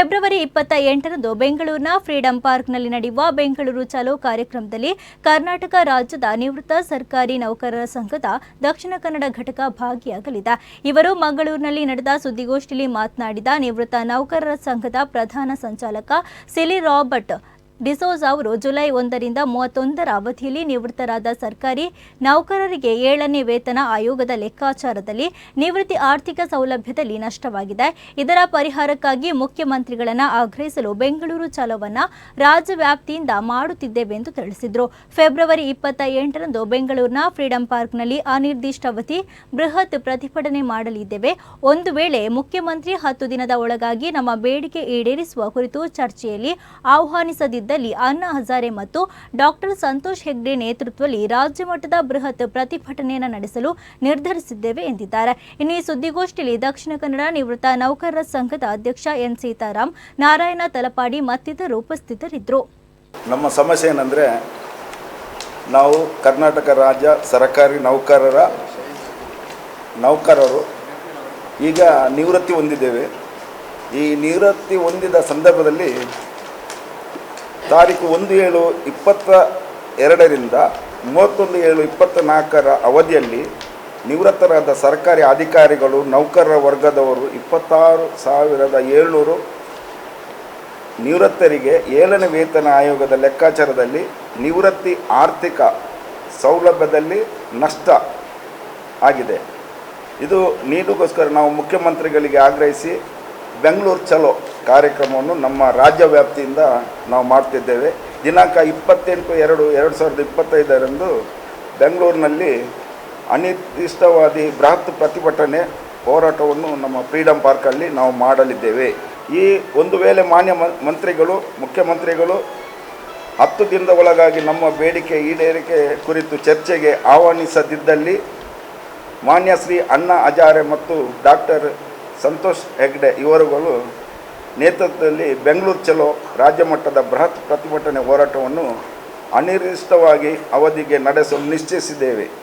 February ಇಪ್ಪತ್ತ ಎಂಟರಂದು ಬೆಂಗಳೂರಿನ ಫ್ರೀಡಂ ಪಾರ್ಕ್ನಲ್ಲಿ ನಡೆಯುವ ಬೆಂಗಳೂರು ಚಲೋ ಕಾರ್ಯಕ್ರಮದಲ್ಲಿ ಕರ್ನಾಟಕ ರಾಜ್ಯದ ನಿವೃತ್ತ ಸರ್ಕಾರಿ ನೌಕರರ ಸಂಘದ ದಕ್ಷಿಣ ಕನ್ನಡ ಘಟಕ ಭಾಗಿಯಾಗಲಿದೆ. ಇವರು ಮಂಗಳೂರಿನಲ್ಲಿ ನಡೆದ ಸುದ್ದಿಗೋಷ್ಠಿಯಲ್ಲಿ ಮಾತನಾಡಿದ ನಿವೃತ್ತ ನೌಕರರ ಸಂಘದ ಪ್ರಧಾನ ಸಂಚಾಲಕ ಸಿಲಿ ರಾಬರ್ಟ್ ಡಿಸೋಜ್ ಅವರು ಜುಲೈ ಒಂದರಿಂದ ಮೂವತ್ತೊಂದರ ಅವಧಿಯಲ್ಲಿ ನಿವೃತ್ತರಾದ ಸರ್ಕಾರಿ ನೌಕರರಿಗೆ ಏಳನೇ ವೇತನ ಆಯೋಗದ ಲೆಕ್ಕಾಚಾರದಲ್ಲಿ ನಿವೃತ್ತಿ ಆರ್ಥಿಕ ಸೌಲಭ್ಯದಲ್ಲಿ ನಷ್ಟವಾಗಿದೆ. ಇದರ ಪರಿಹಾರಕ್ಕಾಗಿ ಮುಖ್ಯಮಂತ್ರಿಗಳನ್ನು ಆಗ್ರಹಿಸಲು ಬೆಂಗಳೂರು ಚಲೋವನ್ನ ರಾಜ್ಯ ವ್ಯಾಪ್ತಿಯಿಂದ ಮಾಡುತ್ತಿದ್ದೇವೆ ಎಂದು ತಿಳಿಸಿದರು. ಫೆಬ್ರವರಿ ಇಪ್ಪತ್ತ ಎಂಟರಂದು ಬೆಂಗಳೂರಿನ ಫ್ರೀಡಂ ಪಾರ್ಕ್ನಲ್ಲಿ ಅನಿರ್ದಿಷ್ಟಾವಧಿ ಬೃಹತ್ ಪ್ರತಿಭಟನೆ ಮಾಡಲಿದ್ದೇವೆ. ಒಂದು ವೇಳೆ ಮುಖ್ಯಮಂತ್ರಿ ಹತ್ತು ದಿನದ ಒಳಗಾಗಿ ನಮ್ಮ ಬೇಡಿಕೆ ಈಡೇರಿಸುವ ಕುರಿತು ಚರ್ಚೆಯಲ್ಲಿ ಆಹ್ವಾನಿಸದಿದ್ದಲ್ಲಿ ಅಣ್ಣಾ ಹಜಾರೆ ಮತ್ತು ಡಾಕ್ಟರ್ ಸಂತೋಷ್ ಹೆಗ್ಡೆ ನೇತೃತ್ವದಲ್ಲಿ ರಾಜ್ಯ ಮಟ್ಟದ ಬೃಹತ್ ಪ್ರತಿಭಟನೆಯನ್ನು ನಡೆಸಲು ನಿರ್ಧರಿಸಿದ್ದೇವೆ ಎಂದಿದ್ದಾರೆ. ಇನ್ನು ಈ ಸುದ್ದಿಗೋಷ್ಠಿಯಲ್ಲಿ ದಕ್ಷಿಣ ಕನ್ನಡ ನಿವೃತ್ತ ನೌಕರರ ಸಂಘದ ಅಧ್ಯಕ್ಷ ಎನ್ ಸೀತಾರಾಮ್, ನಾರಾಯಣ ತಲಪಾಡಿ ಮತ್ತಿತರರು ಉಪಸ್ಥಿತರಿದ್ದರು. ನಮ್ಮ ಸಮಸ್ಯೆ ಏನಂದರೆ, ನಾವು ಕರ್ನಾಟಕ ರಾಜ್ಯ ಸರ್ಕಾರಿ ನೌಕರರ ನೌಕರರು ಈಗ ನಿವೃತ್ತಿ ಹೊಂದಿದ್ದೇವೆ. ಈ ನಿವೃತ್ತಿ ಹೊಂದಿದ ಸಂದರ್ಭದಲ್ಲಿ ತಾರೀಕು ಒಂದು ಏಳು ಇಪ್ಪತ್ತ ಎರಡರಿಂದ ಮೂವತ್ತೊಂದು ಏಳು ಇಪ್ಪತ್ತ ನಾಲ್ಕರ ಅವಧಿಯಲ್ಲಿ ನಿವೃತ್ತರಾದ ಸರ್ಕಾರಿ ಅಧಿಕಾರಿಗಳು, ನೌಕರರ ವರ್ಗದವರು ಇಪ್ಪತ್ತಾರು ಸಾವಿರದ ಏಳ್ನೂರು ನಿವೃತ್ತರಿಗೆ ಏಳನೇ ವೇತನ ಆಯೋಗದ ಲೆಕ್ಕಾಚಾರದಲ್ಲಿ ನಿವೃತ್ತಿ ಆರ್ಥಿಕ ಸೌಲಭ್ಯದಲ್ಲಿ ನಷ್ಟ ಆಗಿದೆ. ಇದು ನೀಡುಗೋಸ್ಕರ ನಾವು ಮುಖ್ಯಮಂತ್ರಿಗಳಿಗೆ ಆಗ್ರಹಿಸಿ ಬೆಂಗಳೂರು ಚಲೋ. ಕಾರ್ಯಕ್ರಮವನ್ನು ನಮ್ಮ ರಾಜ್ಯ ವ್ಯಾಪ್ತಿಯಿಂದ ನಾವು ಮಾಡ್ತಿದ್ದೇವೆ. ದಿನಾಂಕ ಇಪ್ಪತ್ತೆಂಟು ಎರಡು ಎರಡು ಸಾವಿರದ ಇಪ್ಪತ್ತೈದರಂದು ಬೆಂಗಳೂರಿನಲ್ಲಿ ಅನಿರ್ದಿಷ್ಟವಾದಿ ಬೃಹತ್ ಪ್ರತಿಭಟನೆ ಹೋರಾಟವನ್ನು ನಮ್ಮ ಫ್ರೀಡಂ ಪಾರ್ಕಲ್ಲಿ ನಾವು ಮಾಡಲಿದ್ದೇವೆ. ಈ ಒಂದು ವೇಳೆ ಮಾನ್ಯ ಮಂತ್ರಿಗಳು, ಮುಖ್ಯಮಂತ್ರಿಗಳು ಹತ್ತು ದಿನದ ಒಳಗಾಗಿ ನಮ್ಮ ಬೇಡಿಕೆ ಈಡೇರಿಕೆ ಕುರಿತು ಚರ್ಚೆಗೆ ಆಹ್ವಾನಿಸದಿದ್ದಲ್ಲಿ ಮಾನ್ಯ ಶ್ರೀ ಅಣ್ಣಾ ಹಜಾರೆ ಮತ್ತು ಡಾಕ್ಟರ್ ಸಂತೋಷ್ ಹೆಗ್ಡೆ ಇವರುಗಳು ನೇತೃತ್ವದಲ್ಲಿ ಬೆಂಗಳೂರು ಚಲೋ ರಾಜ್ಯ ಮಟ್ಟದ ಬೃಹತ್ ಪ್ರತಿಭಟನೆ ಹೋರಾಟವನ್ನು ಅನಿರ್ದಿಷ್ಟವಾಗಿ ಅವಧಿಗೆ ನಡೆಸಲು ನಿಶ್ಚಯಿಸಿದ್ದೇವೆ.